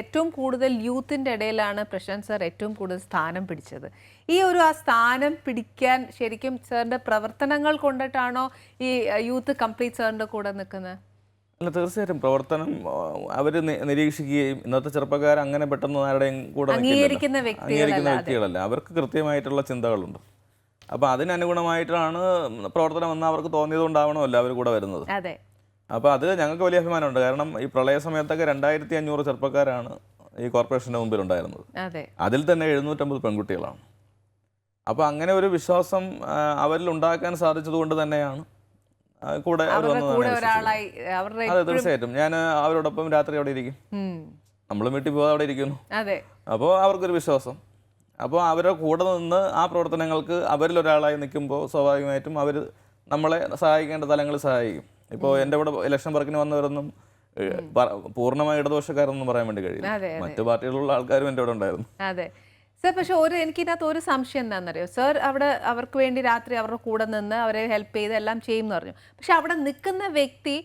ഏറ്റവും കൂടുതൽ യൂത്തിന്റെ ഇടയിലാണ് പ്രശാന്ത് സാർ ഏറ്റവും കൂടുതൽ സ്ഥാനം പിടിച്ചത്. ഈ ഒരു ആ സ്ഥാനം പിടിക്കാൻ ശരിക്കും സാറിന്റെ പ്രവർത്തനങ്ങൾ കൊണ്ടിട്ടാണോ ഈ യൂത്ത് കംപ്ലീറ്റ് സാറിന്റെ കൂടെ നിൽക്കുന്നത്? അല്ല തീർച്ചയായിട്ടും പ്രവർത്തനം അവർ നിരീക്ഷിക്കുകയും ഇന്നത്തെ ചെറുപ്പക്കാർ അങ്ങനെ പെട്ടെന്ന് ആരുടെയും കൂടെ. അംഗീകരിക്കുന്ന വ്യക്തികളല്ല, അവർക്ക് കൃത്യമായിട്ടുള്ള ചിന്തകളുണ്ട്. അപ്പോൾ അതിനനുഗുണമായിട്ടാണ് പ്രവർത്തനം എന്ന് അവർക്ക് തോന്നിയത് കൊണ്ടാവണമല്ലോ അവർ കൂടെ വരുന്നത്. അതെ. അപ്പോൾ അത് ഞങ്ങൾക്ക് വലിയ അഭിമാനമുണ്ട്. കാരണം ഈ പ്രളയ സമയത്തൊക്കെ രണ്ടായിരത്തി അഞ്ഞൂറ് ചെറുപ്പക്കാരാണ് ഈ കോർപ്പറേഷന്റെ മുമ്പിൽ ഉണ്ടായിരുന്നത് അതെ. അതിൽ തന്നെ എഴുന്നൂറ്റമ്പത് പെൺകുട്ടികളാണ്. അപ്പോൾ അങ്ങനെ ഒരു വിശ്വാസം അവരിൽ ഉണ്ടാക്കാൻ സാധിച്ചതുകൊണ്ട് തന്നെയാണ് കൂടെ അവർ അതെ തീർച്ചയായിട്ടും. ഞാൻ അവരോടൊപ്പം രാത്രി അവിടെ ഇരിക്കും. നമ്മളും നമ്മൾ വീട്ടിൽ പോകാതെ അവിടെ ഇരിക്കുന്നു. അപ്പോൾ അവർക്കൊരു വിശ്വാസം. അപ്പോൾ അവരുടെ കൂടെ നിന്ന് ആ പ്രവർത്തനങ്ങൾക്ക് അവരിൽ ഒരാളായി നിൽക്കുമ്പോൾ സ്വാഭാവികമായിട്ടും അവർ നമ്മളെ സഹായിക്കേണ്ട തലങ്ങളിൽ സഹായിക്കും. ഇപ്പോൾ എന്റെ കൂടെ ഇലക്ഷൻ വർക്കിന് വന്നവരൊന്നും പൂർണമായ ഇടദോഷക്കാരൊന്നും പറയാൻ വേണ്ടി കഴിയില്ല. അതെ. മറ്റു പാർട്ടികളിലുള്ള ആൾക്കാരും എന്റെ കൂടെ ഉണ്ടായിരുന്നു. അതെ. സർ പക്ഷെ ഒരു എനിക്കിതിനകത്ത് ഒരു സംശയം എന്താണെന്നറിയോ? സർ അവിടെ അവർക്ക് വേണ്ടി രാത്രി അവരുടെ കൂടെ നിന്ന് അവരെ ഹെൽപ്പ് ചെയ്ത് എല്ലാം ചെയ്യും എന്ന് പറഞ്ഞു. പക്ഷെ അവിടെ നിൽക്കുന്ന വ്യക്തി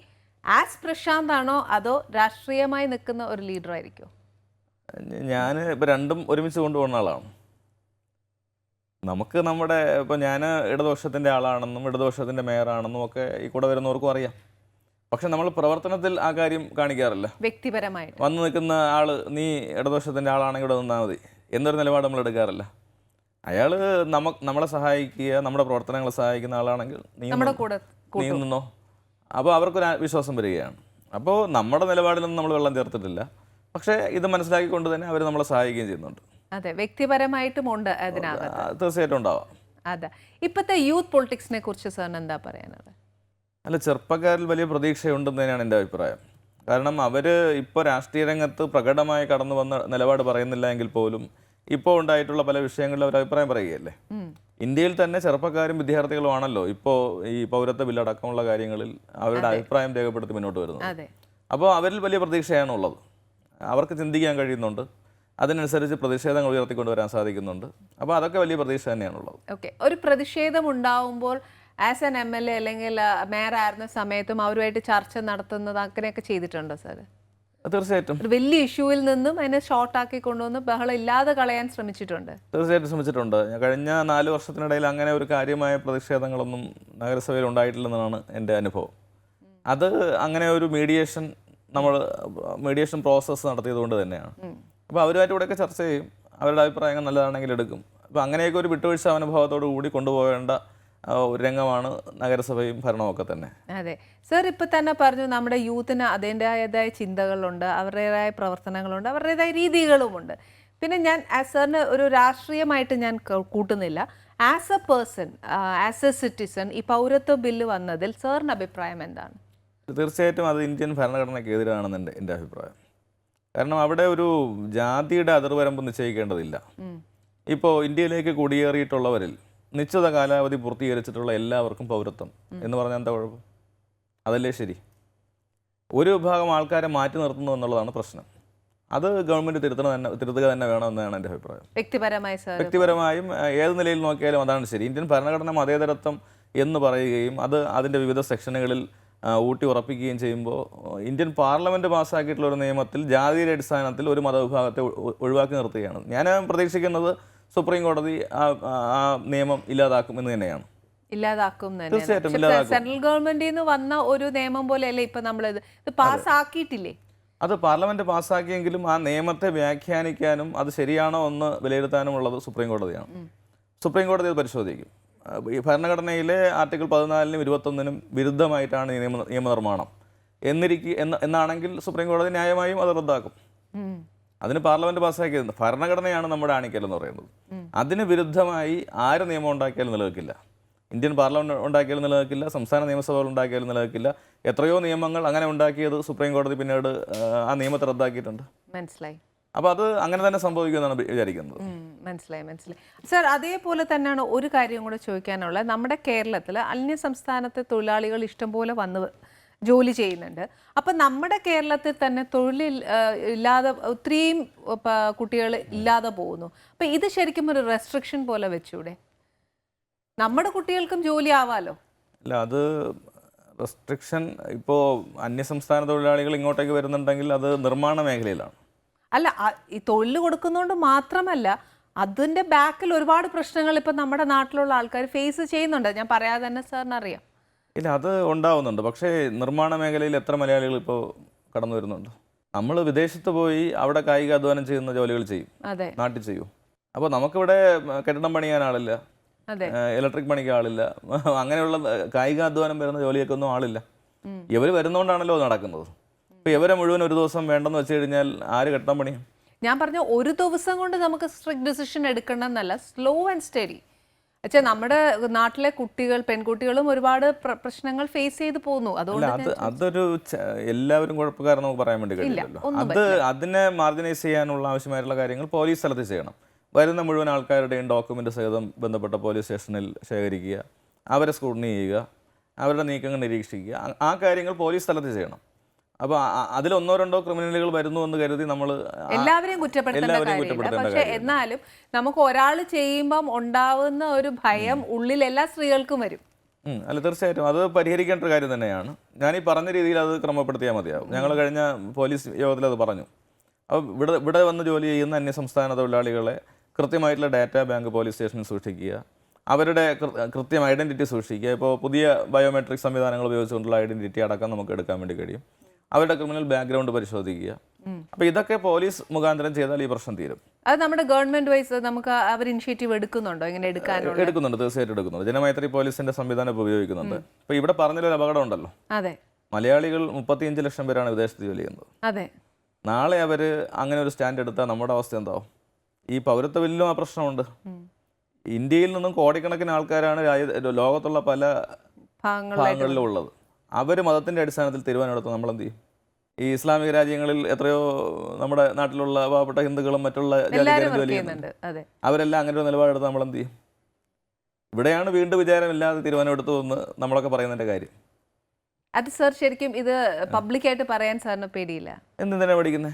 ആസ് പ്രശാന്ത് ആണോ അതോ രാഷ്ട്രീയമായി നിൽക്കുന്ന ഒരു ലീഡർ ആയിരിക്കോ? ഞാൻ ഇപ്പം രണ്ടും ഒരുമിച്ച് കൊണ്ടുപോകുന്ന ആളാണ്. നമുക്ക് നമ്മുടെ ഇപ്പോൾ ഞാൻ ഇടദോഷത്തിന്റെ ആളാണെന്നും ഇടദോഷത്തിന്റെ മേയറാണെന്നും ഒക്കെ ഈ കൂടെ വരുന്നവർക്കും അറിയാം. പക്ഷെ നമ്മൾ പ്രവർത്തനത്തിൽ ആ കാര്യം കാണിക്കാറില്ല. വ്യക്തിപരമായി വന്നു നിൽക്കുന്ന ആൾ നീ ഇടദോഷത്തിന്റെ ആളാണെങ്കിൽ ഇവിടെ നിന്നാൽ മതി. എന്നൊരു നിലപാട് നമ്മൾ എടുക്കാറില്ല. അയാൾ നമ്മ നമ്മളെ സഹായിക്കുക നമ്മുടെ പ്രവർത്തനങ്ങളെ സഹായിക്കുന്ന ആളാണെങ്കിൽ നീ നമ്മുടെ കൂടെ നീ നിന്നോ? അപ്പോൾ അവർക്കൊരു വിശ്വാസം വരികയാണ്. അപ്പോൾ നമ്മുടെ നിലപാടിൽ നമ്മൾ വെള്ളം ചേർത്തിട്ടില്ല. പക്ഷേ ഇത് മനസ്സിലാക്കിക്കൊണ്ട് തന്നെ അവർ നമ്മളെ സഹായിക്കുകയും ചെയ്യുന്നുണ്ട്. അതെ വ്യക്തിപരമായിട്ടും ഉണ്ട് അതിനകത്ത് തീർച്ചയായിട്ടും ഉണ്ടാവാം. അതെ. ഇപ്പോഴത്തെ യൂത്ത് പൊളിറ്റിക്സിനെ കുറിച്ച് സാറിന് എന്താ പറയാനുള്ളത്? അല്ല ചെറുപ്പക്കാരിൽ വലിയ പ്രതീക്ഷയുണ്ടെന്ന് തന്നെയാണ് എന്റെ അഭിപ്രായം. കാരണം അവർ ഇപ്പോൾ രാഷ്ട്രീയ രംഗത്ത് പ്രകടമായി കടന്നു വന്ന നിലപാട് പറയുന്നില്ല എങ്കിൽ പോലും ഇപ്പോൾ ഉണ്ടായിട്ടുള്ള പല വിഷയങ്ങളിൽ അവർ അഭിപ്രായം പറയുകയല്ലേ? ഇന്ത്യയിൽ തന്നെ ചെറുപ്പക്കാരും വിദ്യാർത്ഥികളുമാണല്ലോ ഇപ്പോൾ ഈ പൗരത്വ ബില്ലടക്കമുള്ള കാര്യങ്ങളിൽ അവരുടെ അഭിപ്രായം രേഖപ്പെടുത്തി മുന്നോട്ട് വരുന്നത്. അപ്പോൾ അവരിൽ വലിയ പ്രതീക്ഷയാണ് ഉള്ളത് അവർക്ക് ചിന്തിക്കാൻ കഴിയുന്നുണ്ട്. അതിനനുസരിച്ച് പ്രതിഷേധങ്ങൾ ഉയർത്തിക്കൊണ്ടുവരാൻ സാധിക്കുന്നുണ്ട്. അപ്പോൾ അതൊക്കെ വലിയ പ്രതീക്ഷ തന്നെയാണുള്ളത്. ഓക്കെ. ഒരു പ്രതിഷേധം ഉണ്ടാവുമ്പോൾ as N M L A അല്ലെങ്കിൽ മേയർ ആയിരുന്ന സമയത്തും അവരുമായിട്ട് ചർച്ച നടത്തുന്നത് അങ്ങനെയൊക്കെ ചെയ്തിട്ടുണ്ടോ സാർ തീർച്ചയായിട്ടും. ഒരു വലിയ ഇഷ്യൂവിൽ നിന്നും അതിനെ ഷോർട്ടാക്കി കൊണ്ടുവന്ന് ബഹളം ഇല്ലാതെ കളയാൻ ശ്രമിച്ചിട്ടുണ്ട്. തീർച്ചയായിട്ടും ശ്രമിച്ചിട്ടുണ്ട്. കഴിഞ്ഞ നാല് വർഷത്തിനിടയിൽ അങ്ങനെ ഒരു കാര്യമായ പ്രതിഷേധങ്ങളൊന്നും നഗരസഭയിൽ ഉണ്ടായിട്ടില്ലെന്നാണ് എന്റെ അനുഭവം. അത് അങ്ങനെ ഒരു മീഡിയേഷൻ നമ്മൾ മീഡിയേഷൻ പ്രോസസ്സ് നടത്തിയത് കൊണ്ട് തന്നെയാണ്. അപ്പോൾ അവരുമായിട്ട് ഇവിടെയൊക്കെ ചർച്ച ചെയ്യും. അവരുടെ അഭിപ്രായങ്ങൾ നല്ലതാണെങ്കിൽ എടുക്കും. അപ്പോൾ അങ്ങനെയൊക്കെ ഒരു വിട്ടുവീഴ്ച അനുഭവത്തോടു കൂടി കൊണ്ടുപോകേണ്ട ഒരു രംഗമാണ് നഗരസഭയും ഭരണമൊക്കെ തന്നെ. അതെ. സർ ഇപ്പൊ തന്നെ പറഞ്ഞു നമ്മുടെ യൂത്തിന് അതിന്റെതായ ചിന്തകളുണ്ട് അവരുടേതായ പ്രവർത്തനങ്ങളുണ്ട് അവരുടേതായ രീതികളുമുണ്ട്. പിന്നെ ഞാൻ ആസ് സാറിന് ഒരു രാഷ്ട്രീയമായിട്ട് ഞാൻ കൂട്ടുന്നില്ല. As a person as a citizen ഈ പൗരത്വ ബില്ല് വന്നതിൽ സാറിന് അഭിപ്രായം എന്താണ്? തീർച്ചയായിട്ടും അത് ഇന്ത്യൻ ഭരണഘടനയ്ക്ക് എതിരാണെന്ന് എന്റെ എന്റെ അഭിപ്രായം. കാരണം അവിടെ ഒരു ജാതിയുടെ അതിർവരമ്പ് നിശ്ചയിക്കേണ്ടതില്ല. ഇപ്പോൾ ഇന്ത്യയിലേക്ക് കുടിയേറിയിട്ടുള്ളവരിൽ നിശ്ചിത കാലാവധി പൂർത്തീകരിച്ചിട്ടുള്ള എല്ലാവർക്കും പൗരത്വം എന്ന് പറഞ്ഞാൽ എന്താ കുഴപ്പം? അതല്ലേ ശരി? ഒരു വിഭാഗം ആൾക്കാരെ മാറ്റി നിർത്തുന്നു എന്നുള്ളതാണ് പ്രശ്നം. അത് ഗവൺമെന്റ് തിരുത്തണം തന്നെ തിരുത്തുക തന്നെ വേണമെന്നാണ് എന്റെ അഭിപ്രായം. വ്യക്തിപരമായി വ്യക്തിപരമായും ഏത് നിലയിൽ നോക്കിയാലും അതാണ് ശരി. ഇന്ത്യൻ ഭരണഘടന മതേതരത്വം എന്ന് പറയുകയും അത് അതിന്റെ വിവിധ സെക്ഷനുകളിൽ ഊട്ടി ഉറപ്പിക്കുകയും ചെയ്യുമ്പോൾ ഇന്ത്യൻ പാർലമെന്റ് പാസ്സാക്കിയിട്ടുള്ള ഒരു നിയമത്തിൽ ജാതിയുടെ അടിസ്ഥാനത്തിൽ ഒരു മതവിഭാഗത്തെ ഒഴിവാക്കി നിർത്തുകയാണ്. ഞാൻ പ്രതീക്ഷിക്കുന്നത് സുപ്രീം കോടതി ആ നിയമം ഇല്ലാതാക്കും എന്ന് തന്നെയാണ്. ഇല്ലാതാക്കും സെൻട്രൽ ഗവൺമെന്റിൽ നിന്ന് വന്ന ഒരു നിയമം പോലെയല്ലേ ഇപ്പൊ നമ്മൾ ഇത് പാസ്സാക്കിയിട്ടില്ലേ? അത് പാർലമെന്റ് പാസ്സാക്കിയെങ്കിലും ആ നിയമത്തെ വ്യാഖ്യാനിക്കാനും അത് ശരിയാണോ എന്ന് വിലയിരുത്താനും ഉള്ളത് സുപ്രീം കോടതിയാണ്. സുപ്രീം കോടതി അത് പരിശോധിക്കും. ഈ ഭരണഘടനയിലെ ആർട്ടിക്കിൾ പതിനാലിനും ഇരുപത്തൊന്നിനും വിരുദ്ധമായിട്ടാണ് ഈ നിയമ നിയമനിർമ്മാണം. എന്നിരിക്കും എന്ന് എന്നാണെങ്കിൽ സുപ്രീം കോടതി ന്യായമായും അത് റദ്ദാക്കും. അതിന് പാർലമെന്റ് പാസ്സാക്കിയത് ഭരണഘടനയാണ് നമ്മുടെ ആണിക്കൽ എന്ന് പറയുന്നത്. അതിന് വിരുദ്ധമായി ആര് നിയമം ഉണ്ടാക്കിയാലും നിലനിൽക്കില്ല. ഇന്ത്യൻ പാർലമെന്റ് ഉണ്ടാക്കിയാലും നിലനിൽക്കില്ല സംസ്ഥാന നിയമസഭകൾ ഉണ്ടാക്കിയാലും നിലനിൽക്കില്ല. എത്രയോ നിയമങ്ങൾ അങ്ങനെ ഉണ്ടാക്കിയത് സുപ്രീം കോടതി പിന്നീട് ആ നിയമത്തെ റദ്ദാക്കിയിട്ടുണ്ട്. മനസ്സിലായി. അപ്പോൾ അത് അങ്ങനെ തന്നെ സംഭവിക്കുമെന്നാണ് വിചാരിക്കുന്നത്. മനസ്സിലായി മനസ്സിലായി. സർ അതേപോലെ തന്നെയാണ് ഒരു കാര്യം കൂടെ ചോദിക്കാനുള്ളത്. നമ്മുടെ കേരളത്തിൽ അന്യ സംസ്ഥാനത്തെ തൊഴിലാളികൾ ഇഷ്ടംപോലെ വന്ന് ജോലി ചെയ്യുന്നുണ്ട്. അപ്പം നമ്മുടെ കേരളത്തിൽ തന്നെ തൊഴിൽ ഇല്ലാതെ ഒത്തിരിയും കുട്ടികൾ ഇല്ലാതെ പോകുന്നു. അപ്പം ഇത് ശരിക്കും ഒരു റെസ്ട്രിക്ഷൻ പോലെ വെച്ചൂടെ? നമ്മുടെ കുട്ടികൾക്കും ജോലി ആവാലോ? അല്ല അത് റെസ്ട്രിക്ഷൻ ഇപ്പോൾ അന്യസംസ്ഥാന തൊഴിലാളികൾ ഇങ്ങോട്ടേക്ക് വരുന്നുണ്ടെങ്കിൽ അത് നിർമ്മാണ മേഖലയിലാണ്. അല്ല ഈ തൊഴിൽ കൊടുക്കുന്നതുകൊണ്ട് മാത്രമല്ല അതിന്റെ ബാക്കിൽ ഒരുപാട് പ്രശ്നങ്ങൾ ഇപ്പം നമ്മുടെ നാട്ടിലുള്ള ആൾക്കാർ ഫേസ് ചെയ്യുന്നുണ്ട്. ഞാൻ പറയാതെ തന്നെ സാറിന് അറിയാം ഇല്ല അത് ഉണ്ടാവുന്നുണ്ട്. പക്ഷേ നിർമ്മാണ മേഖലയിൽ എത്ര മലയാളികൾ ഇപ്പോൾ കടന്നു വരുന്നുണ്ട്? നമ്മൾ വിദേശത്ത് പോയി അവിടെ കായിക അധ്വാനം ചെയ്യുന്ന ജോലികൾ ചെയ്യും. അതെ. നാട്ടിൽ ചെയ്യും. അപ്പോൾ നമുക്കിവിടെ കെട്ടിടം പണിയാൻ ആളില്ല. അതെ. ഇലക്ട്രിക് പണിക്ക് ആളില്ല. അങ്ങനെയുള്ള കായിക അധ്വാനം വരുന്ന ജോലിയൊക്കെ ഒന്നും ആളില്ല. ഇവർ വരുന്നതുകൊണ്ടാണല്ലോ അത് നടക്കുന്നത്. ഇപ്പോൾ ഇവരെ മുഴുവൻ ഒരു ദിവസം വേണ്ടെന്ന് വെച്ച് കഴിഞ്ഞാൽ ആര് കെട്ടാൻ പണിയും ഞാൻ പറഞ്ഞ ഒരു ദിവസം കൊണ്ട് നമുക്ക് സ്ട്രിക്ട് ഡിസിഷൻ എടുക്കണം എന്നല്ല സ്ലോ ആൻഡ് സ്റ്റഡി. പക്ഷേ നമ്മുടെ നാട്ടിലെ കുട്ടികൾ പെൺകുട്ടികളും ഒരുപാട് പ്രശ്നങ്ങൾ ഫേസ് ചെയ്ത് പോകുന്നു. അതുകൊണ്ട് അത് അതൊരു എല്ലാവരും കുഴപ്പക്കാരൻ നമുക്ക് പറയാൻ വേണ്ടി കഴിയില്ലല്ലോ. അത് അതിനെ മാർജിനൈസ് ചെയ്യാനുള്ള ആവശ്യമായിട്ടുള്ള കാര്യങ്ങൾ പോലീസ് സ്ഥലത്ത് ചെയ്യണം. വരുന്ന മുഴുവൻ ആൾക്കാരുടെയും ഡോക്യുമെന്റ് സഹിതം ബന്ധപ്പെട്ട പോലീസ് സ്റ്റേഷനിൽ ശേഖരിക്കുക അവരെ സ്ക്രൂട്ടിനി ചെയ്യുക അവരുടെ നീക്കങ്ങൾ നിരീക്ഷിക്കുക ആ കാര്യങ്ങൾ പോലീസ് സ്ഥലത്ത് ചെയ്യണം. അപ്പോൾ അതിൽ ഒന്നോ രണ്ടോ ക്രിമിനലുകൾ വരുന്നു എന്ന് കരുതി നമ്മൾ എല്ലാവരെയും കുറ്റപ്പെടുത്തേണ്ട പക്ഷെ എന്നാലും നമുക്ക് ഒരാൾ ചെയ്യുമ്പം ഉണ്ടാവുന്ന ഒരു ഭയം ഉള്ളിൽ എല്ലാ സ്ത്രീകൾക്കും വരും. അല്ല തീർച്ചയായിട്ടും. അത് പരിഹരിക്കേണ്ട ഒരു കാര്യം തന്നെയാണ്. ഞാൻ ഈ പറഞ്ഞ രീതിയിൽ അത് ക്രമപ്പെടുത്തിയാൽ മതിയാവും. ഞങ്ങൾ കഴിഞ്ഞ പോലീസ് യോഗത്തിൽ അത് പറഞ്ഞു. അപ്പോൾ ഇവിടെ ഇവിടെ വന്ന് ജോലി ചെയ്യുന്ന അന്യസംസ്ഥാന തൊഴിലാളികളെ കൃത്യമായിട്ടുള്ള ഡാറ്റാ ബാങ്ക് പോലീസ് സ്റ്റേഷനിൽ സൂക്ഷിക്കുക. അവരുടെ കൃത്യം ഐഡന്റിറ്റി സൂക്ഷിക്കുക. ഇപ്പോൾ പുതിയ ബയോമെട്രിക് സംവിധാനങ്ങൾ ഉപയോഗിച്ചുകൊണ്ടുള്ള ഐഡന്റിറ്റി അടക്കം നമുക്ക് എടുക്കാൻ വേണ്ടി കഴിയും. അവരുടെ ക്രിമിനൽ ബാക്ക്ഗ്രൗണ്ട് പരിശോധിക്കുക. അപ്പൊ ഇതൊക്കെ പോലീസ് മുഖാന്തരം ചെയ്താൽ ഈ പ്രശ്നം തീരും. അത് നമ്മുടെ ഗവൺമെന്റ് വൈസ് നമുക്ക് അവർ ഇനിഷ്യേറ്റീവ് എടുക്കുന്നുണ്ടോ? ഇങ്ങനെ എടുക്കാൻ എടുക്കുന്നുണ്ട്. തീർച്ചയായിട്ടും എടുക്കുന്നുണ്ട്. ജനമൈത്രി പോലീസിന്റെ സംവിധാനം ഇപ്പോൾ ഉപയോഗിക്കുന്നുണ്ട്. അപ്പൊ ഇവിടെ പറഞ്ഞൊരു അപകടം ഉണ്ടല്ലോ? അതെ. മലയാളികൾ മുപ്പത്തിയഞ്ച് ലക്ഷം പേരാണ് വിദേശത്ത് ജോലി ചെയ്യുന്നത്. അതെ. നാളെ അവർ അങ്ങനെ ഒരു സ്റ്റാൻഡ് എടുത്താൽ നമ്മുടെ അവസ്ഥ എന്താവും? ഈ പൗരത്വ ബില്ലിലും ആ പ്രശ്നമുണ്ട്. ഇന്ത്യയിൽ നിന്നും കോടിക്കണക്കിന് ആൾക്കാരാണ് ലോകത്തുള്ള പല ഭാഗങ്ങളിലും ഉള്ളത്. അവർ മതത്തിന്റെ അടിസ്ഥാനത്തിൽ തീരുമാനമെടുത്താൽ നമ്മൾ എന്ത് ചെയ്യും? ഈ ഇസ്ലാമിക രാജ്യങ്ങളിൽ എത്രയോ നമ്മുടെ നാട്ടിലുള്ള പാവപ്പെട്ട ഹിന്ദുക്കളും മറ്റുള്ള ജാതിക്കാരും ജോലി ചെയ്യുന്നുണ്ട്. അവരെല്ലാം അങ്ങനെ ഒരു നിലപാടെടുത്ത് നമ്മൾ എന്ത് ചെയ്യും? ഇവിടെയാണ് വീണ്ടും വിചാരമില്ലാതെ തീരുമാനമെടുത്തു എന്ന് നമ്മളൊക്കെ പറയുന്നതിന്റെ കാര്യം. അത് സർ ശരിക്കും ഇത് പബ്ലിക്കായിട്ട് പറയാൻ സാറിന് പേടിയില്ല? എന്തിനാ പഠിക്കുന്നത്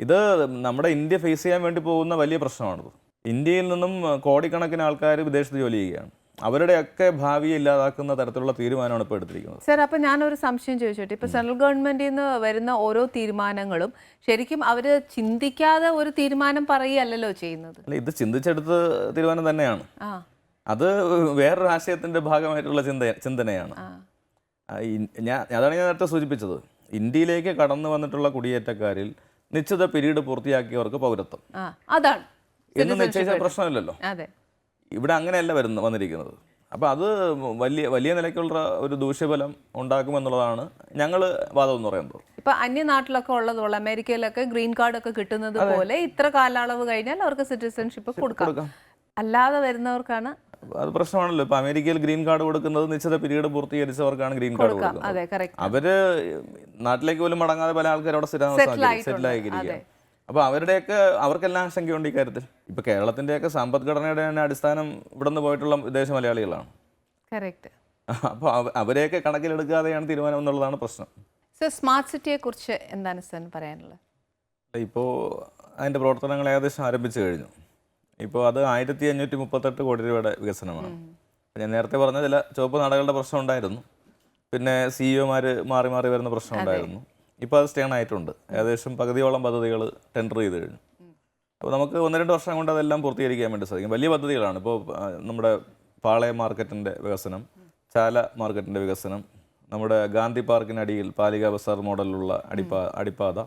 ഇത് നമ്മുടെ ഇന്ത്യ ഫേസ് ചെയ്യാൻ വേണ്ടി പോകുന്ന വലിയ പ്രശ്നമാണിത്. ഇന്ത്യയിൽ നിന്നും കോടിക്കണക്കിന് ആൾക്കാർ വിദേശത്ത് ജോലി ചെയ്യുകയാണ്. അവരുടെയൊക്കെ ഭാവിയെ ഇല്ലാതാക്കുന്ന തരത്തിലുള്ള തീരുമാനമാണ് ഇപ്പോൾ എടുത്തിരിക്കുന്നത്. സർ അപ്പം ഞാനൊരു സംശയം ചോദിച്ചോട്ടെ? ഇപ്പോൾ സെൻട്രൽ ഗവൺമെന്റിൽ നിന്ന് വരുന്ന ഓരോ തീരുമാനങ്ങളും ശരിക്കും അവർ ചിന്തിക്കാതെ ഒരു തീരുമാനം പറയുകയല്ലല്ലോ ചെയ്യുന്നത്? അല്ല ഇത് ചിന്തിച്ചെടുത്ത തീരുമാനം തന്നെയാണ്. അത് വേറൊരു ആശയത്തിന്റെ ഭാഗമായിട്ടുള്ള ചിന്ത ചിന്തനയാണ്. ഞാൻ അതാണ് ഞാൻ നേരത്തെ സൂചിപ്പിച്ചത്. ഇന്ത്യയിലേക്ക് കടന്നു വന്നിട്ടുള്ള കുടിയേറ്റക്കാരിൽ നിശ്ചിത പിരീഡ് പൂർത്തിയാക്കിയവർക്ക് പൗരത്വം. അതാണ്. എന്ന് നിശ്ചയിച്ച പ്രശ്നമില്ലല്ലോ. ഇവിടെ അങ്ങനെയല്ല വരുന്ന വന്നിരിക്കുന്നത്. അപ്പോൾ അത് വലിയ വലിയ നിലയ്ക്കുള്ള ഒരു ദൂഷ്യഫലം ഉണ്ടാക്കുമെന്നുള്ളതാണ് ഞങ്ങൾ വാദം എന്ന് പറയുന്നത്. ഇപ്പൊ അന്യനാട്ടിലൊക്കെ ഉള്ളതുപോലെ അമേരിക്കയിലൊക്കെ ഗ്രീൻ കാർഡ് ഒക്കെ കിട്ടുന്നത് പോലെ ഇത്ര കാലയളവ് കഴിഞ്ഞാൽ അവർക്ക് സിറ്റിസൺഷിപ്പ് കൊടുക്കാം. അല്ലാതെ വരുന്നവർക്കാണ് അത് പ്രശ്നമാണല്ലോ. ഇപ്പൊ അമേരിക്കയിൽ ഗ്രീൻ കാർഡ് കൊടുക്കുന്നത് നിശ്ചിത പീരീഡ് പൂർത്തീകരിച്ചവർക്കാണ് ഗ്രീൻ കാർഡ് കൊടുക്കാം. കൊടുക്കുന്നത്. അവർ നാട്ടിലേക്ക് പോലും മടങ്ങാതെ പല ആൾക്കാർ അവിടെ Settle അപ്പോൾ അവരുടെയൊക്കെ അവർക്കെല്ലാം ആശങ്കയുണ്ട് ഈ കാര്യത്തിൽ. ഇപ്പോൾ കേരളത്തിന്റെയൊക്കെ സമ്പദ്ഘടനയുടെ തന്നെ അടിസ്ഥാനം ഇവിടുന്ന് പോയിട്ടുള്ള വിദേശ മലയാളികളാണ്. കറക്റ്റ് അപ്പോൾ അവരെയൊക്കെ കണക്കിലെടുക്കാതെയാണ് തീരുമാനം എന്നുള്ളതാണ് പ്രശ്നം. സർ സ്മാർട്ട് സിറ്റിയെ കുറിച്ച് എന്താണ് സാറിന് പറയാനുള്ളത്? ഇപ്പോൾ അതിന്റെ പ്രവർത്തനങ്ങൾ ഏകദേശം ആരംഭിച്ചു കഴിഞ്ഞു. ഇപ്പോൾ അത് ആയിരത്തി അഞ്ഞൂറ്റി മുപ്പത്തെട്ട് കോടി രൂപയുടെ വികസനമാണ്. ഞാൻ നേരത്തെ പറഞ്ഞ ചില ചുവപ്പ് നാടകളുടെ പ്രശ്നം ഉണ്ടായിരുന്നു. പിന്നെ സിഇഒമാർ മാറി മാറി വരുന്ന പ്രശ്നം ഉണ്ടായിരുന്നു. ഇപ്പോൾ അത് സ്റ്റേൺ ആയിട്ടുണ്ട്. ഏകദേശം പകുതിയോളം പദ്ധതികൾ ടെൻഡർ ചെയ്ത് കഴിഞ്ഞു. അപ്പോൾ നമുക്ക് ഒന്ന് രണ്ട് വർഷം കൊണ്ട് അതെല്ലാം പൂർത്തീകരിക്കാൻ വേണ്ടി സാധിക്കും. വലിയ പദ്ധതികളാണ്. ഇപ്പോൾ നമ്മുടെ പാളയ മാർക്കറ്റിന്റെ വികസനം ചാല മാർക്കറ്റിന്റെ വികസനം നമ്മുടെ ഗാന്ധി പാർക്കിനടിയിൽ പാലിക ബസാർ മോഡലിലുള്ള അടിപ്പാ അടിപ്പാത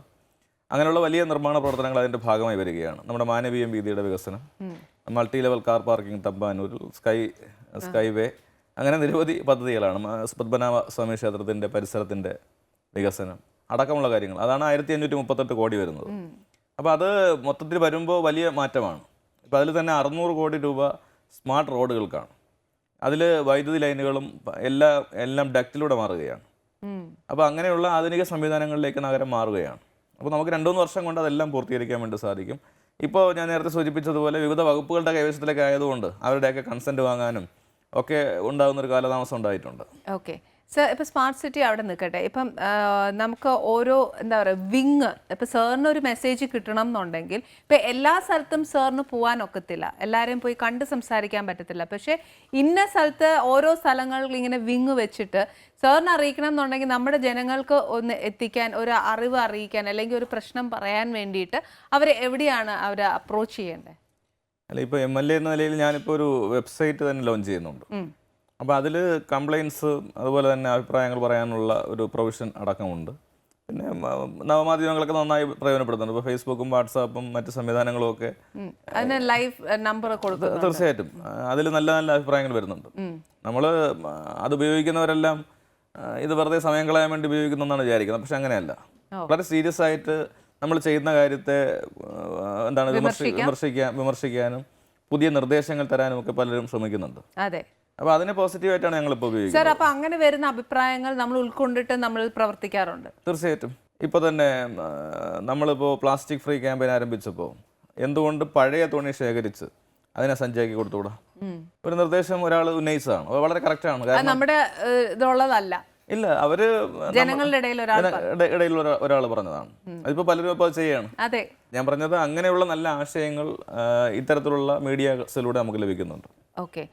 അങ്ങനെയുള്ള വലിയ നിർമ്മാണ പ്രവർത്തനങ്ങൾ അതിന്റെ ഭാഗമായി വരികയാണ്. നമ്മുടെ മാനവീയം വീതിയുടെ വികസനം മൾട്ടി ലെവൽ കാർ പാർക്കിംഗ് തമ്പാനൂരിൽ സ്കൈ സ്കൈവേ അങ്ങനെ നിരവധി പദ്ധതികളാണ്. പത്മനാഭ സ്വാമി ക്ഷേത്രത്തിന്റെ പരിസരത്തിന്റെ വികസനം. അടക്കമുള്ള കാര്യങ്ങൾ. അതാണ് ആയിരത്തി അഞ്ഞൂറ്റി മുപ്പത്തെട്ട് കോടി വരുന്നത്. അപ്പോൾ അത് മൊത്തത്തിൽ വരുമ്പോൾ വലിയ മാറ്റമാണ്. ഇപ്പോൾ അതിൽ തന്നെ അറുന്നൂറ് കോടി രൂപ സ്മാർട്ട് റോഡുകൾക്കാണ്. അതിൽ വൈദ്യുതി ലൈനുകളും എല്ലാ എല്ലാം ഡക്റ്റിലൂടെ മാറുകയാണ്. അപ്പോൾ അങ്ങനെയുള്ള ആധുനിക സംവിധാനങ്ങളിലേക്ക് നഗരം മാറുകയാണ്. അപ്പോൾ നമുക്ക് രണ്ടു മൂന്ന് വർഷം കൊണ്ട് അതെല്ലാം പൂർത്തീകരിക്കാൻ വേണ്ടി സാധിക്കും. ഇപ്പോൾ ഞാൻ നേരത്തെ സൂചിപ്പിച്ചതുപോലെ വിവിധ വകുപ്പുകളുടെ കൈവശത്തിലേക്ക് ആയതുകൊണ്ട് അവരുടെയൊക്കെ കൺസെന്റ് വാങ്ങാനും ഒക്കെ ഉണ്ടാകുന്ന ഒരു കാലതാമസം ഉണ്ടായിട്ടുണ്ട്. ഓക്കെ. സർ ഇപ്പോൾ സ്മാർട്ട് സിറ്റി അവിടെ നിൽക്കട്ടെ. ഇപ്പം നമുക്ക് ഓരോ എന്താ പറയുക വിങ് ഇപ്പോൾ സാറിന് ഒരു മെസ്സേജ് കിട്ടണം എന്നുണ്ടെങ്കിൽ ഇപ്പം എല്ലാ സ്ഥലത്തും സാറിന് പോകാൻ ഒക്കത്തില്ല. എല്ലാവരെയും പോയി കണ്ട് സംസാരിക്കാൻ പറ്റത്തില്ല. പക്ഷേ ഇന്ന സ്ഥലത്ത് ഓരോ സ്ഥലങ്ങളിൽ ഇങ്ങനെ വിങ് വെച്ചിട്ട് സാറിന് അറിയിക്കണം എന്നുണ്ടെങ്കിൽ നമ്മുടെ ജനങ്ങൾക്ക് ഒന്ന് എത്തിക്കാൻ ഒരു അറിവ് അറിയിക്കാൻ അല്ലെങ്കിൽ ഒരു പ്രശ്നം പറയാൻ വേണ്ടിയിട്ട് അവരെ എവിടെയാണ് അവർ അപ്രോച്ച് ചെയ്യേണ്ടത്? അല്ല ഇപ്പോൾ എം എൽ എ എന്ന നിലയിൽ ഞാനിപ്പോൾ ഒരു വെബ്സൈറ്റ് തന്നെ ലോഞ്ച് ചെയ്യുന്നുണ്ട്. അപ്പോൾ അതിൽ കംപ്ലയിൻസ് അതുപോലെ തന്നെ അഭിപ്രായങ്ങൾ പറയാനുള്ള ഒരു പ്രൊവിഷൻ അടക്കമുണ്ട്. പിന്നെ നവമാധ്യമങ്ങളൊക്കെ നന്നായി പ്രയോജനപ്പെടുത്തുന്നുണ്ട് ഇപ്പോൾ ഫേസ്ബുക്കും വാട്സാപ്പും മറ്റ് സംവിധാനങ്ങളും ഒക്കെ ലൈഫ് ലൈവ് നമ്പർ കൊടുക്കും തീർച്ചയായിട്ടും. അതിൽ നല്ല നല്ല അഭിപ്രായങ്ങൾ വരുന്നുണ്ട്. നമ്മൾ അത് ഉപയോഗിക്കുന്നവരെല്ലാം ഇത് വെറുതെ സമയം കളയാൻ വേണ്ടി ഉപയോഗിക്കുന്നെന്നാണ് വിചാരിക്കുന്നത്. പക്ഷെ അങ്ങനെയല്ല. വളരെ സീരിയസ് ആയിട്ട് നമ്മൾ ചെയ്യുന്ന കാര്യത്തെ എന്താണ് വിമർശിക്കാൻ വിമർശിക്കാനും പുതിയ നിർദ്ദേശങ്ങൾ തരാനും ഒക്കെ പലരും ശ്രമിക്കുന്നുണ്ട്. അതെ. അപ്പോൾ അതിനെ പോസിറ്റീവായിട്ടാണ് ഞങ്ങൾ ഉപയോഗിക്കുന്നത്. സാർ അപ്പൊ അങ്ങനെ വരുന്ന അഭിപ്രായങ്ങൾ നമ്മൾ ഉൾക്കൊണ്ടിട്ട് നമ്മൾ പ്രവർത്തിക്കാറുണ്ട്. തീർച്ചയായിട്ടും. ഇപ്പോൾ തന്നെ നമ്മളിപ്പോ നമ്മളിപ്പോൾ പ്ലാസ്റ്റിക് ഫ്രീ ക്യാമ്പയിൻ ആരംഭിച്ചപ്പോൾ എന്തുകൊണ്ട് പഴയ തുണി ശേഖരിച്ച് അതിനെ സഞ്ചാക്കി കൊടുത്തുകൂടാ? ഒരു നിർദ്ദേശം ഒരാൾ ഉന്നയിച്ചതാണ്. വളരെ കറക്റ്റ് ആണ്. നമ്മുടെ ഇതുള്ളതല്ല. ഇല്ല അവർ ജനങ്ങളുടെ ഇടയിൽ ഒരാൾ ജന- ഇടയിൽ ഒരാൾ പറഞ്ഞതാണ്. അതിപ്പോ പലരും ഇപ്പോൾ ചെയ്യാണ്. അതെ. ഞാൻ പറഞ്ഞത് അങ്ങനെയുള്ള നല്ല ആശയങ്ങൾ ഇത്തരത്തിലുള്ള മീഡിയസിലൂടെ നമുക്ക് ലഭിക്കുന്നുണ്ട്. ഓക്കെ